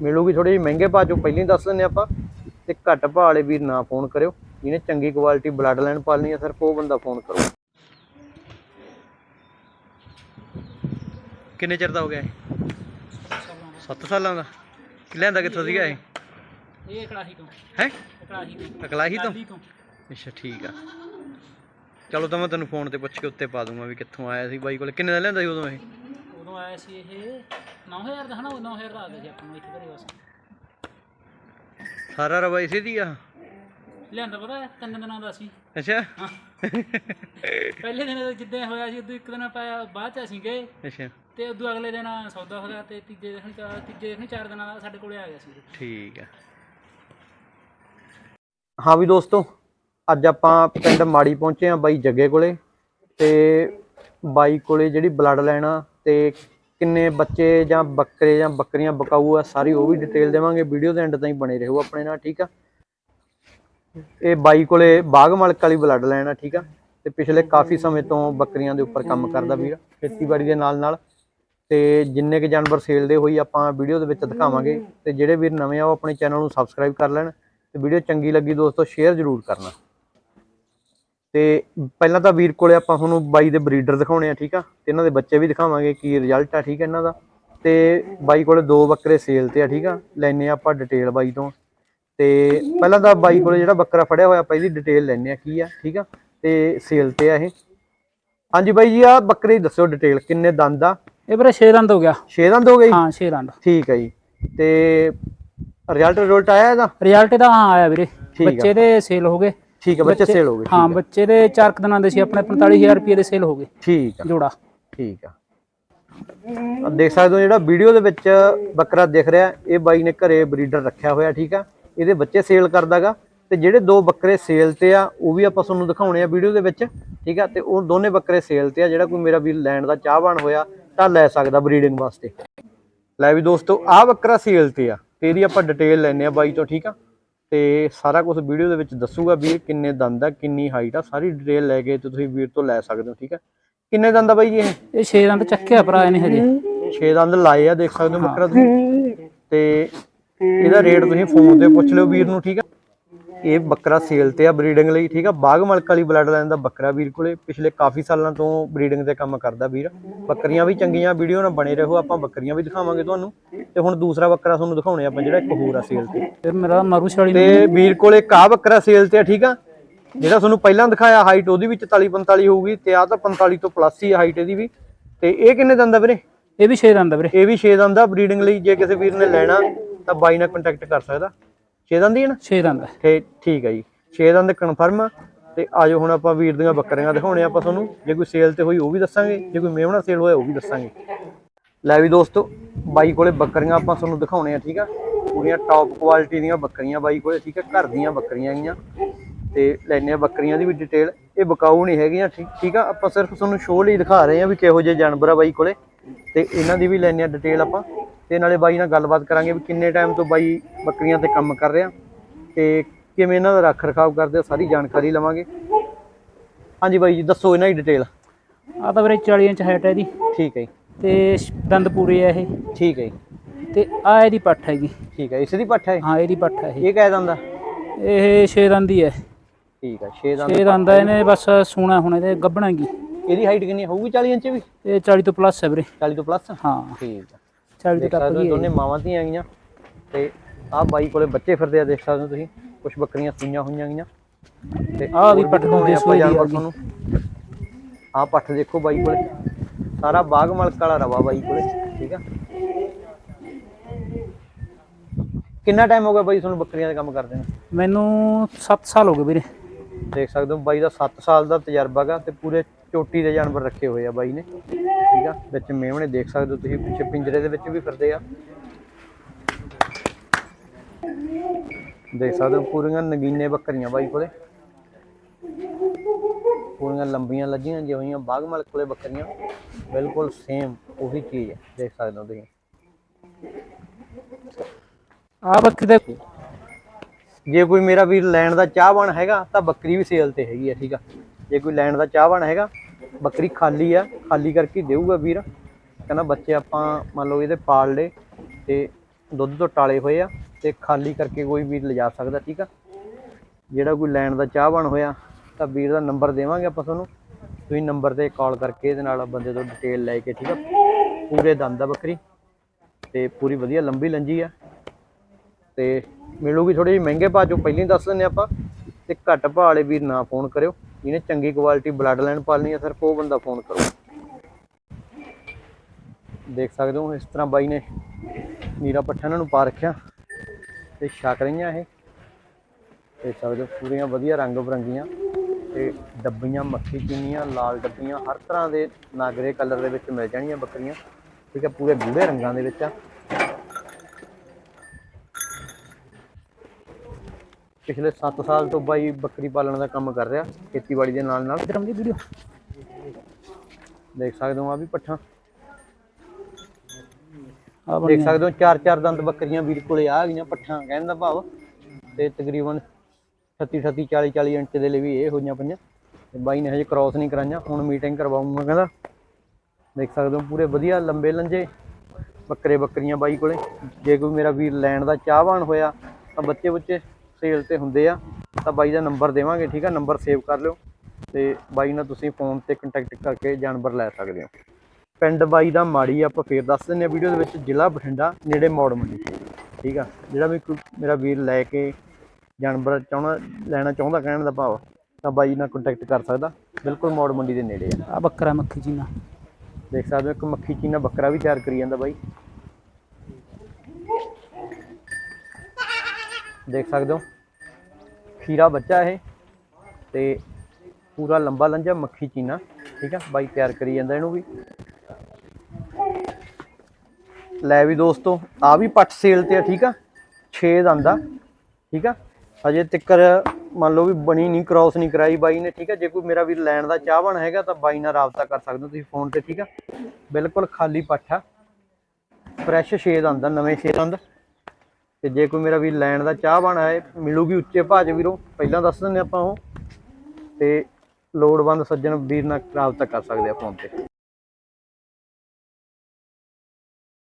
ਮਿਲੂਗੀ ਥੋੜੀ ਜਿਹੀ ਮਹਿੰਗੇ ਭਾਅ ਚੋਂ ਪਹਿਲਾਂ ਹੀ ਦੱਸ ਦਿੰਨੇ ਆਪਾਂ। ਤੇ ਘੱਟ ਭਾਅ ਵਾਲੇ ਵੀਰ ਨਾ ਫੋਨ ਕਰਿਓ। ਜਿਹਨੇ ਚੰਗੀ ਕੁਆਲਿਟੀ ਬਲੱਡ ਲਾਈਨ ਪਾਲਣੀ ਆ ਸਿਰਫ ਉਹ ਬੰਦਾ ਫੋਨ ਕਰੋ ਕਿੰਨੇ ਚਿਰ ਦਾ ਹੋ ਗਿਆ ਇਹ? 7 ਸਾਲਾਂ ਦਾ। ਲਿਆਂਦਾ ਕਿੱਥੋਂ ਸੀਗਾ ਇਹ? ਇਹ ਕੜਾਹੀ ਤੋਂ। ਹੈ? ਕੜਾਹੀ ਤੋਂ। ਅੱਛਾ ਠੀਕ ਆ। ਚਲੋ ਤਾਂ ਮੈਂ ਤੈਨੂੰ ਫੋਨ ਤੇ ਪੁੱਛ ਕੇ ਉੱਤੇ ਪਾ ਦੂੰਗਾ ਵੀ ਕਿੱਥੋਂ ਆਇਆ ਸੀ ਬਾਈ ਕੋਲੇ। ਕਿੰਨੇ ਦਾ ਲਿਆਂਦਾ ਸੀ ਉਦੋਂ ਇਹ? ਆਇਆ ਸੀ ਇਹ 9000 ਦਾ ਹਨਾ? 9000 ਦਾ ਆ ਗਿਆ ਸੀ ਆਪਾਂ ਨੂੰ ਇੱਥੇ ਘਰੇ ਬਸ। ਸਾਰਾ ਰਵਾ ਇਸੇ ਦੀ ਆ? ਲਿਆਂਦਾ ਪਤਾ ਹੈ, ਤਿੰਨ ਦਿਨਾਂ ਦਾ ਸੀ। ਅੱਛਾ। ਹਾਂ। ਪਹਿਲੇ ਦਿਨ ਜਿੱਦਾਂ ਹੋਇਆ ਸੀ ਉਦੋਂ ਇੱਕ ਦਿਨ ਪਾਇਆ ਬਾਅਦ ਚ ਅਸੀਂ ਗਏ। ਅੱਛਾ। ਤੇ ਉਦੋਂ ਅਗਲੇ ਦਿਨ ਸੌਦਾ ਹੋਇਆ ਤੇ ਤੀਜੇ ਦਿਨ ਤੀਜੇ ਦਿਨ ਚਾਰ ਦਿਨਾਂ ਦਾ ਸਾਡੇ ਕੋਲੇ ਆ ਗਿਆ ਸੀ। ਇਹ। ਠੀਕ ਆ। ਹਾਂ ਵੀ ਦੋਸਤੋ ਅੱਜ ਆਪਾਂ ਪਿੰਡ ਮਾੜੀ ਪਹੁੰਚੇ ਆ ਬਾਈ ਜੱਗੇ ਕੋਲੇ ਤੇ ਬਾਈ ਕੋਲੇ ਜਿਹੜੀ ਬਲੱਡ ਲਾਈਨ ਆ ਤੇ ਕਿੰਨੇ ਬੱਚੇ ਜਾਂ ਬੱਕਰੇ ਜਾਂ ਬੱਕਰੀਆਂ ਬਕਾਊ ਆ, ਸਾਰੀ ਉਹ ਵੀ ਡਿਟੇਲ ਦੇਵਾਂਗੇ ਵੀਡੀਓ ਦੇ ਐਂਡ ਤਾਈਂ ਬਣੇ ਰਹੋ ਆਪਣੇ ਨਾਲ, ਠੀਕ ਆ? ਇਹ ਬਾਈ ਕੋਲੇ ਬਾਗ ਮਲਕ ਵਾਲੀ ਬਲੱਡ ਲਾਈਨ ਆ, ਠੀਕ ਆ? ਤੇ ਪਿਛਲੇ ਕਾਫੀ ਸਮੇਂ ਤੋਂ ਬੱਕਰੀਆਂ ਦੇ ਉੱਪਰ ਕੰਮ ਕਰਦਾ ਵੀਰ, ਖੇਤੀਬਾੜੀ ਦੇ ਨਾਲ ਨਾਲ। ਤੇ ਜਿੰਨੇ ਕੁ ਜਾਨਵਰ ਸੇਲ ਦੇ ਹੋਈ, ਆਪਾਂ ਵੀਡੀਓ ਦੇ ਵਿੱਚ ਦਿਖਾਵਾਂਗੇ। ਤੇ ਜਿਹੜੇ ਵੀਰ ਨਵੇਂ ਆ, ਉਹ ਆਪਣੇ ਚੈਨਲ ਨੂੰ ਸਬਸਕ੍ਰਾਈਬ ਕਰ ਲੈਣ। ਤੇ ਵੀਡੀਓ ਚੰਗੀ ਲੱਗੀ, ਦੋਸਤੋ ਸ਼ੇਅਰ ਜ਼ਰੂਰ ਕਰਨਾ। ਤੇ ਪਹਿਲਾਂ ਤਾਂ ਵੀਰ ਕੋਲੇ ਆਪਾਂ ਤੁਹਾਨੂੰ ਬਾਈ ਦੇ ਬਰੀਡਰ ਦਿਖਾਉਣੇ ਆ ਠੀਕ ਆ? ਤੇ ਇਹਨਾਂ ਦੇ ਬੱਚੇ ਵੀ ਦਿਖਾਵਾਂਗੇ ਕੀ ਰਿਜ਼ਲਟ ਆ ਠੀਕ ਆ ਇਹਨਾਂ ਦਾ। ਤੇ ਬਾਈ ਕੋਲੇ ਦੋ ਬੱਕਰੇ ਸੇਲ ਤੇ ਆ ਠੀਕ ਆ? ਲੈਨੇ ਆ ਆਪਾਂ ਡਿਟੇਲ ਬਾਈ ਤੋਂ। ਤੇ ਪਹਿਲਾਂ ਤਾਂ ਬਾਈ ਕੋਲੇ ਜਿਹੜਾ ਬੱਕਰਾ ਫੜਿਆ ਹੋਇਆ ਆਪਾਂ ਇਹਦੀ ਡਿਟੇਲ ਲੈਨੇ ਆ ਕੀ ਆ ਠੀਕ ਆ? ਤੇ ਸੇਲ ਤੇ ਆ ਇਹ। ਹਾਂਜੀ ਬਾਈ ਜੀ ਆ ਬੱਕਰੇ ਦੀ ਦੱਸਿਓ ਡਿਟੇਲ ਕਿੰਨੇ ਦੰਦ ਆ? ਇਹ ਵੀਰੇ 6 ਦੰਦ ਹੋ ਗਿਆ। 6 ਦੰਦ ਹੋ ਗਏ? ਹਾਂ 6 ਦੰਦ। ਠੀਕ ਹੈ ਜੀ। ਤੇ ਰਿਜ਼ਲਟ ਰਿਜ਼ਲਟ ਆਇਆ ਇਹਦਾ? ਰਿਜ਼ਲਟ ਇਹਦਾ ਹਾਂ ਆਇਆ ਵੀਰੇ। ਬੱਚੇ ਦੇ ਸੇਲ ਹੋ ਗਏ। ਠੀਕ ਹੈ ਬੱਚੇ ਸੇਲ ਹੋ ਗਏ ਹਾਂ ਬੱਚੇ ਦੇ 4 ਦਿਨਾਂ ਦੇ ਸੀ ਆਪਣੇ 45000 ਰੁਪਏ ਦੇ ਸੇਲ ਹੋ ਗਏ। ਠੀਕ ਆ। ਜੋੜਾ। ਠੀਕ ਆ। ਦੇਖ ਸਕਦੇ ਹੋ ਜਿਹੜਾ ਵੀਡੀਓ ਦੇ ਵਿੱਚ ਬੱਕਰਾ ਦਿਖ ਰਿਹਾ ਇਹ ਬਾਈ ਨੇ ਘਰੇ ਬਰੀਡਰ ਰੱਖਿਆ ਹੋਇਆ ਠੀਕ ਆ। ਇਹਦੇ ਬੱਚੇ ਸੇਲ ਕਰਦਾਗਾ ਤੇ ਜਿਹੜੇ ਦੋ ਬੱਕਰੇ ਸੇਲ ਤੇ ਆ ਉਹ ਵੀ ਆਪਾਂ ਤੁਹਾਨੂੰ ਦਿਖਾਉਣੇ ਆ ਵੀਡੀਓ ਦੇ ਵਿੱਚ ਠੀਕ ਆ। ਤੇ ਉਹ ਦੋਨੇ ਬੱਕਰੇ ਸੇਲ ਤੇ ਆ ਜਿਹੜਾ ਕੋਈ ਮੇਰਾ ਵੀਰ ਲੈਣ ਦਾ ਚਾਹਵਾਨ ਹੋਇਆ ਤਾਂ ਲੈ ਸਕਦਾ ਬਰੀਡਿੰਗ ਵਾਸਤੇ। ਲੈ ਵੀ ਦੋਸਤੋ ਆਹ ਬੱਕਰਾ ਸੇਲ ਤੇ ਆ ਤੇ ਇਹਦੀ ਆਪਾਂ ਡਿਟੇਲ ਲੈਣੇ ਆ ਬਾਈ ਤੋਂ ਠੀਕ ਆ। ਤੇ ਸਾਰਾ ਕੁਝ ਵੀਡੀਓ ਦੇ ਵਿੱਚ ਦੱਸੂਗਾ ਵੀਰ ਕਿੰਨੇ ਦੰਦ ਆ ਕਿੰਨੀ ਹਾਈਟ ਆ ਸਾਰੀ ਡਿਟੇਲ ਲੈ ਕੇ ਤੇ ਤੁਸੀਂ ਵੀਰ ਤੋਂ ਲੈ ਸਕਦੇ ਹੋ ਠੀਕ ਆ? ਕਿੰਨੇ ਦੰਦ ਆ ਬਾਈ ਇਹ? ਇਹ 6 ਦੰਦ ਚੱਕਿਆ ਭਰਾ ਇਹਨੇ ਹਜੇ। 6 ਦੰਦ ਲਾਏ ਆ ਦੇਖ ਸਕਦੇ ਹੋ ਬੱਕਰਾ ਤੁਸੀਂ। ਤੇ ਇਹਦਾ ਰੇਟ ਤੁਸੀਂ ਫੋਨ ਤੇ ਪੁੱਛ ਲਿਓ ਵੀਰ ਨੂੰ ਠੀਕ ਆ? ਇਹ ਬੱਕਰਾ ਸੇਲ ਤੇ ਆ ਬਰੀਡਿੰਗ ਲਈ ਠੀਕ ਆ? ਬਾਗ ਮਲਕ ਵਾਲੀ ਬਲੱਡ ਲਾਈਨ ਦਾ ਬੱਕਰਾ ਵੀਰ ਕੋਲੇ ਪਿਛਲੇ ਕਾਫੀ ਸਾਲਾਂ ਤੋਂ ਬਰੀਡਿੰਗ ਤੇ ਕੰਮ ਕਰਦਾ ਵੀਰ। ਬੱਕਰੀਆਂ ਵੀ ਚੰਗੀਆਂ ਵੀਡੀਓ ਨਾਲ ਬਣੇ ਰਹੋ ਆਪਾਂ ਬੱਕਰੀਆਂ ਵੀ ਦਿਖਾਵਾਂਗੇ ਤੁਹਾਨੂੰ। ਤੇ ਹੁਣ ਦੂਸਰਾ ਬੱਕਰਾ ਤੁਹਾਨੂੰ ਦਿਖਾਉਣੇ ਆਪਾਂ ਜਿਹੜਾ ਇੱਕ ਹੋਰ ਆ ਸੇਲ ਤੇ। ਫਿਰ ਮੇਰਾ ਮਾਰੂ ਛਾਲੀ ਤੇ ਵੀਰ ਕੋਲੇ ਕਾ ਬੱਕਰਾ ਸੇਲ ਤੇ ਆ ਠੀਕ ਆ? ਜਿਹੜਾ ਤੁਹਾਨੂੰ ਪਹਿਲਾਂ ਦਿਖਾਇਆ ਹਾਈਟ ਉਹਦੀ ਵੀ 44 45 ਹੋਊਗੀ ਤੇ ਆ ਤਾਂ 45 ਤੋਂ ਪਲੱਸ ਹੀ ਹਾਈਟ ਇਹਦੀ ਵੀ। ਤੇ ਇਹ ਕਿੰਨੇ ਦੰਦ ਆ ਵੀਰੇ? ਇਹ ਵੀ 6 ਦੰਦ ਵੀਰੇ। ਇਹ ਵੀ 6 ਦੰਦ ਆ ਬਰੀਡਿੰਗ ਲਈ ਜੇ ਕਿਸੇ ਵੀਰ ਨੇ ਲੈਣਾ ਤਾਂ ਬਾਈ ਨਾਲ ਕੰਟੈਕਟ ਕਰ ਸਕਦਾ। 6 ਦੰਦ ਹੀ ਨਾ? 6 ਦੰਦ। ਤੇ ਠੀਕ ਹੈ ਜੀ। 6 ਦੰਦ ਕਨਫਰਮ ਤੇ ਆਜੋ ਹੁਣ ਆਪਾਂ ਵੀਰ ਦੀਆਂ ਬੱਕਰੀਆਂ ਦਿਖਾਉਣੇ ਆਪਾਂ ਤੁਹਾਨੂੰ। ਜੇ ਕੋਈ ਸੇਲ ਤੇ ਹੋਈ ਉਹ ਵੀ ਦੱਸਾਂਗੇ। ਜੇ ਕੋਈ ਮੇਵਣਾ ਸੇਲ ਹੋਇਆ ਉਹ ਵੀ ਦੱਸਾਂਗੇ। ਲੈ ਵੀ ਦੋਸਤੋ ਬਾਈ ਕੋਲੇ ਬੱਕਰੀਆਂ ਆਪਾਂ ਤੁਹਾਨੂੰ ਦਿਖਾਉਣੇ ਆ ਠੀਕ ਆ? ਪੂਰੀਆਂ ਟੌਪ ਕੁਆਲਿਟੀ ਦੀਆਂ ਬੱਕਰੀਆਂ ਬਾਈ ਕੋਲੇ ਠੀਕ ਆ? ਘਰ ਦੀਆਂ ਬੱਕਰੀਆਂ ਗੀਆਂ ਤੇ ਲੈਣੇ ਆ ਬੱਕਰੀਆਂ ਦੀ ਵੀ ਡਿਟੇਲ ਇਹ ਬਕਾਊ ਨਹੀਂ ਹੈਗੀਆਂ ਠੀਕ ਠੀਕ ਆ? ਆਪਾਂ ਸਿਰਫ ਤੁਹਾਨੂੰ ਸ਼ੋਅ ਲਈ ਦਿਖਾ ਰਹੇ ਆ ਵੀ ਕਿਹੋ ਜਿਹੇ ਜਾਨਵਰ ਆ ਬਾਈ ਕੋਲੇ। ਤੇ ਇਹਨਾਂ ਦੀ ਵੀ ਲੈਣੇ ਆ ਡਿਟੇਲ ਆਪਾਂ। ਤੇ ਨਾਲੇ ਬਾਈ ਨਾਲ ਗੱਲਬਾਤ ਕਰਾਂਗੇ ਵੀ ਕਿੰਨੇ ਟਾਈਮ ਤੋਂ ਬਾਈ ਬੱਕਰੀਆਂ ਤੇ ਕੰਮ ਕਰ ਰਿਹਾ ਤੇ ਕਿਵੇਂ ਇਹਨਾਂ ਦਾ ਰੱਖ ਰਖਾਵ ਕਰਦੇ ਆ ਸਾਰੀ ਜਾਣਕਾਰੀ ਲਵਾਂਗੇ। ਹਾਂਜੀ ਬਾਈ ਜੀ ਦੱਸੋ ਇਹਨਾਂ ਦੀ ਡਿਟੇਲ ਆ ਤਾਂ ਵੀਰੇ 40 ਇੰਚ ਹਾਈਟ ਹੈ ਇਹਦੀ ਠੀਕ ਹੈ ਜੀ। ਤੇ ਦੰਦ ਪੂਰੇ ਆ ਇਹ। ਠੀਕ ਹੈ ਜੀ। ਤੇ ਆ ਇਹਦੀ ਪੱਠ ਹੈਗੀ। ਠੀਕ ਹੈ ਇਸ ਦੀ ਪੱਠ ਹੈ ਹਾਂ ਇਹਦੀ ਪੱਠ ਹੈ ਇਹ। ਕਹਿ ਦਿੰਦਾ ਇਹ 6 ਦੰਦ ਹੀ ਹੈ ਠੀਕ ਹੈ 6 ਦੰਦ 6 ਦੰਦ ਆ ਇਹਨੇ ਬਸ ਸੋਣਾ ਹੁਣ ਇਹਦੇ ਗੱਭਣਾਗੀ ਇਹਦੀ ਹਾਈਟ ਕਿੰਨੀ ਹੋਊਗੀ 40 ਇੰਚ ਵੀ? ਇਹ 40 ਤੋਂ ਪਲੱਸ ਹੈ ਵੀਰੇ। 40 ਤੋਂ ਪਲੱਸ ਹਾਂ। ਠੀਕ ਹੈ 40 ਦੇਖ ਸਕਦੇ ਹੋ ਦੋਨੇ ਮਾਵਾਂ ਧੀਆਂ ਗਈਆਂ ਤੇ ਆਹ ਬਾਈ ਕੋਲੇ ਬੱਚੇ ਫਿਰਦੇ ਆ ਦੇਖ ਸਕਦੇ ਹੋ ਤੁਸੀਂ ਕੁਝ ਬੱਕਰੀਆਂ ਸੂਈਆਂ ਹੋਈਆਂ ਗਈਆਂ ਤੇ ਆਹ ਵੀ ਦਿਖਾਉਂਦੇ ਦੂਜੇ ਆਪਾਂ ਜਾਨਵਰ। ਤੁਹਾਨੂੰ। ਆਹ ਪੱਠ ਦੇਖੋ ਬਾਈ ਕੋਲੇ। ਸਾਰਾ ਬਾਗ ਮਲਕ ਵਾਲਾ ਰਵਾ ਬਾਈ ਕੋਲੇ ਠੀਕ ਆ? ਕਿੰਨਾ ਟਾਈਮ ਹੋ ਗਿਆ ਬਾਈ ਤੁਹਾਨੂੰ ਬੱਕਰੀਆਂ ਦਾ ਕੰਮ ਕਰਦੇ ਨੂੰ? ਮੈਨੂੰ 7 ਸਾਲ ਹੋ ਗਏ ਵੀਰੇ। ਦੇਖ ਸਕਦੇ ਹੋ ਬਾਈ ਦਾ 7 ਸਾਲ ਦਾ ਤਜਰਬਾ ਗਾ ਤੇ ਪੂਰੇ ਚੋਟੀ ਦੇ ਜਾਨਵਰ ਰੱਖੇ ਹੋਏ ਆ ਬਾਈ ਨੇ। ਠੀਕ ਆ? ਵਿੱਚ ਮੇਵਣੇ ਦੇਖ ਸਕਦੇ ਹੋ ਤੁਸੀਂ ਪਿੱਛੇ ਪਿੰਜਰੇ ਦੇ ਵਿੱਚ ਵੀ ਫਿਰਦੇ ਆ। ਦੇਖ ਸਕਦੇ ਹੋ ਪੂਰੀਆਂ ਨਗੀਨੇ ਬੱਕਰੀਆਂ ਬਾਈ ਕੋਲੇ। ਪੂਰੀਆਂ ਲੰਬੀਆਂ ਲੱਜੀਆਂ ਜਿਹੀਆਂ ਹੋਈਆਂ ਬਾਗ ਮਲਕ ਕੋਲੇ ਬੱਕਰੀਆਂ। ਬਿਲਕੁਲ ਸੇਮ ਉਹੀ ਚੀਜ਼ ਹੈ ਦੇਖ ਸਕਦੇ ਹੋ ਤੁਸੀਂ। ਆ ਬੱਕਰੀ ਦੇ ਜੇ ਕੋਈ ਮੇਰਾ ਵੀਰ ਲੈਣ ਦਾ ਚਾਹਵਾਨ ਹੈਗਾ ਤਾਂ ਬੱਕਰੀ ਵੀ ਸੇਲ ਤੇ ਹੈਗੀ ਆ ਠੀਕ ਆ? ਜੇ ਕੋਈ ਲੈਣ ਦਾ ਚਾਹਵਾਨ ਹੈਗਾ ਬੱਕਰੀ ਖਾਲੀ ਆ, ਖਾਲੀ ਕਰਕੇ ਦੇਊਗਾ ਵੀਰ। ਕਹਿੰਦਾ ਬੱਚੇ ਆਪਾਂ ਮੰਨ ਲਓ ਇਹਦੇ ਪਾਲ ਲਏ ਤੇ ਦੁੱਧ ਤੋਂ ਟਾਲੇ ਹੋਏ ਆ ਤੇ ਖਾਲੀ ਕਰਕੇ ਕੋਈ ਵੀਰ ਲਿਜਾ ਸਕਦਾ, ਠੀਕ ਆ? ਜਿਹੜਾ ਕੋਈ ਲੈਣ ਦਾ ਚਾਹਵਾਨ ਹੋਇਆ ਤਾਂ ਵੀਰ ਦਾ ਨੰਬਰ ਦੇਵਾਂਗੇ ਆਪਾਂ ਤੁਹਾਨੂੰ। ਤੁਸੀਂ ਨੰਬਰ ਤੇ ਕਾਲ ਕਰਕੇ ਇਹਦੇ ਨਾਲ ਬੰਦੇ ਤੋਂ ਡਿਟੇਲ ਲੈ ਕੇ, ਠੀਕ ਆ? ਪੂਰੇ ਦੰਦ ਆ ਬੱਕਰੀ ਤੇ ਪੂਰੀ ਵਧੀਆ ਲੰਬੀ ਲੰਜੀ ਆ। ਤੇ ਮਿਲੂਗੀ ਥੋੜੀ ਜਿਹੀ ਮਹਿੰਗੇ ਭਾਅ ਚੋਂ, ਪਹਿਲਾਂ ਹੀ ਦੱਸ ਦਿੰਦੇ ਆਪਾਂ। ਤੇ ਘੱਟ ਭਾਅ ਵਾਲੇ ਵੀਰ ਨਾ ਫੋਨ ਕਰਿਓ। ਜਿਹਨੇ ਚੰਗੀ ਕੁਆਲਿਟੀ ਬਲੱਡ ਲਾਈਨ ਪਾਲਣੀ ਹੈ ਸਿਰਫ ਉਹ ਬੰਦਾ ਫੋਨ ਕਰੋ। ਦੇਖ ਸਕਦੇ ਹੋ ਇਸ ਤਰ੍ਹਾਂ ਬਾਈ ਨੇ ਨੀਰਾ ਪੱਠਾ ਇਹਨਾਂ ਨੂੰ ਪਾ ਰੱਖਿਆ। ਤੇ ਛਕ ਰਹੀਆਂ ਇਹ। ਦੇਖ ਸਕਦੇ ਹੋ ਪੂਰੀਆਂ ਵਧੀਆ ਰੰਗ ਬਰੰਗੀਆਂ ਤੇ ਡੱਬੀਆਂ, ਮੱਖੀ ਚੀਨੀਆਂ, ਲਾਲ ਡੱਬੀਆਂ, ਹਰ ਤਰ੍ਹਾਂ ਦੇ ਨਾਗਰੇ ਕਲਰ ਦੇ ਵਿੱਚ ਮਿਲ ਜਾਣੀਆਂ ਬੱਕਰੀਆਂ। ਠੀਕ ਹੈ ਪੂਰੇ ਗੂੜੇ ਰੰਗਾਂ ਦੇ ਵਿੱਚ ਆ। ਪਿਛਲੇ 7 ਸਾਲ ਤੋਂ ਬਾਈ ਬੱਕਰੀ ਪਾਲਣ ਦਾ ਕੰਮ ਕਰ ਰਿਹਾ ਖੇਤੀਬਾੜੀ ਦੇ ਨਾਲ ਨਾਲ। ਇਧਰ ਦੀ ਵੀਡੀਓ। ਦੇਖ ਸਕਦੇ ਹੋ ਆ ਵੀ ਪੱਠਾ। ਆ ਦੇਖ ਸਕਦੇ ਹੋ ਚਾਰ ਚਾਰ ਦੰਦ ਬੱਕਰੀਆਂ ਵੀਰ ਕੋਲੇ ਆ ਗਈਆਂ ਪੱਠਾਂ ਕਹਿਣ ਦਾ ਭਾਵ। ਤੇ ਤਕਰੀਬਨ 38 38 40 40 ਇੰਚ ਦੇ ਲਈ ਵੀ ਇਹ ਹੋਈਆਂ ਪਈਆਂ। ਤੇ ਬਾਈ ਨੇ ਹਜੇ ਕ੍ਰਾਸ ਨਹੀਂ ਕਰਾਈਆਂ ਹੁਣ ਮੀਟਿੰਗ ਕਰਵਾਉਂਗਾ ਕਹਿੰਦਾ। ਦੇਖ ਸਕਦੇ ਹੋ ਪੂਰੇ ਵਧੀਆ ਲੰਬੇ ਲੰਜੇ ਬੱਕਰੇ ਬੱਕਰੀਆਂ ਬਾਈ ਕੋਲੇ। ਜੇ ਕੋਈ ਮੇਰਾ ਵੀਰ ਲੈਣ ਦਾ ਚਾਹਵਾਨ ਹੋਇਆ ਤਾਂ ਬੱਚੇ ਬੱਚੇ ਸੇਲ ਤੇ ਹੁੰਦੇ ਆ ਤਾਂ ਬਾਈ ਦਾ ਨੰਬਰ ਦੇਵਾਂਗੇ ਠੀਕ ਆ? ਨੰਬਰ ਸੇਵ ਕਰ ਲਿਓ ਤੇ ਬਾਈ ਨਾਲ ਤੁਸੀਂ ਫੋਨ ਤੇ ਕੰਟੈਕਟ ਕਰਕੇ ਜਾਨਵਰ ਲੈ ਸਕਦੇ ਹੋ। ਪਿੰਡ ਬਾਈ ਦਾ ਮਾੜੀ ਆਪਾਂ ਫੇਰ ਦੱਸ ਦਿੰਨੇ ਆ ਵੀਡੀਓ ਦੇ ਵਿੱਚ ਜ਼ਿਲ੍ਹਾ ਬਠਿੰਡਾ ਨੇੜੇ ਮੌੜ ਮੰਡੀ ਠੀਕ ਆ? ਜਿਹੜਾ ਵੀ ਮੇਰਾ ਵੀਰ ਲੈ ਕੇ ਜਾਨਵਰ ਚਾਹਣਾ ਲੈਣਾ ਚਾਹੁੰਦਾ ਕਹਿਣ ਦਾ ਭਾਵ ਤਾਂ ਬਾਈ ਨਾਲ ਕੰਟੈਕਟ ਕਰ ਸਕਦਾ ਬਿਲਕੁਲ ਮੌੜ ਮੰਡੀ ਦੇ ਨੇੜੇ ਆ। ਆ ਬੱਕਰਾ ਮੱਖੀ ਚੀਨਾ। ਦੇਖ ਸਕਦੇ ਹੋ ਇੱਕ ਮੱਖੀ ਚੀਨਾ ਬੱਕਰਾ ਵੀ ਤਿਆਰ ਕਰੀ ਜਾਂਦਾ ਬਾਈ। ਦੇਖ ਸਕਦੇ ਹੋ। ਖੀਰਾ ਬੱਚਾ ਇਹ ਤੇ ਪੂਰਾ ਲੰਬਾ ਲੰਜਾ ਮੱਖੀ ਚੀਨਾ, ਠੀਕ ਆ? ਬਾਈ ਤਿਆਰ ਕਰੀ ਜਾਂਦਾ ਇਹਨੂੰ ਵੀ। ਲੈ ਵੀ ਦੋਸਤੋ ਆ ਵੀ ਪੱਟ ਸੇਲ ਤੇ ਆ, ਠੀਕ ਆ? 6 ਦੰਦ ਠੀਕ ਆ? ਹਜੇ ਤੱਕਰ ਮੰਨ ਲਓ ਵੀ ਬਣੀ ਨਹੀਂ ਕ੍ਰਾਸ ਨਹੀਂ ਕਰਾਈ ਬਾਈ ਨੇ, ਠੀਕ ਆ? ਜੇ ਕੋਈ ਮੇਰਾ ਵੀ ਲੈਣ ਦਾ ਚਾਹਵਣ ਹੈਗਾ ਤਾਂ ਬਾਈ ਨਾਲ ਰਾਬਤਾ ਕਰ ਸਕਦੇ ਹੋ ਤੁਸੀਂ ਫੋਨ ਤੇ, ਠੀਕ ਆ? ਬਿਲਕੁਲ ਖਾਲੀ ਪੱਠ ਆ। ਫਰੈਸ਼ 6 ਦੰਦ ਨਵੇਂ 6 ਦੰਦ ਤੇ ਜੇ ਕੋਈ ਮੇਰਾ ਵੀ ਲੈਣ ਦਾ ਚਾਹ ਚਾਹਵਾਨ ਹੈ, ਮਿਲੂਗੀ ਉੱਚੇ ਭਾਅ 'ਚ ਵੀਰੋ, ਪਹਿਲਾਂ ਦੱਸ ਦਿੰਦੇ ਆਪਾਂ ਉਹ। ਤੇ ਲੋੜਵੰਦ ਸੱਜਣ ਵੀਰ ਨਾਲ ਰਾਬਤਾ ਕਰ ਸਕਦੇ ਆ ਫੋਨ ਤੇ।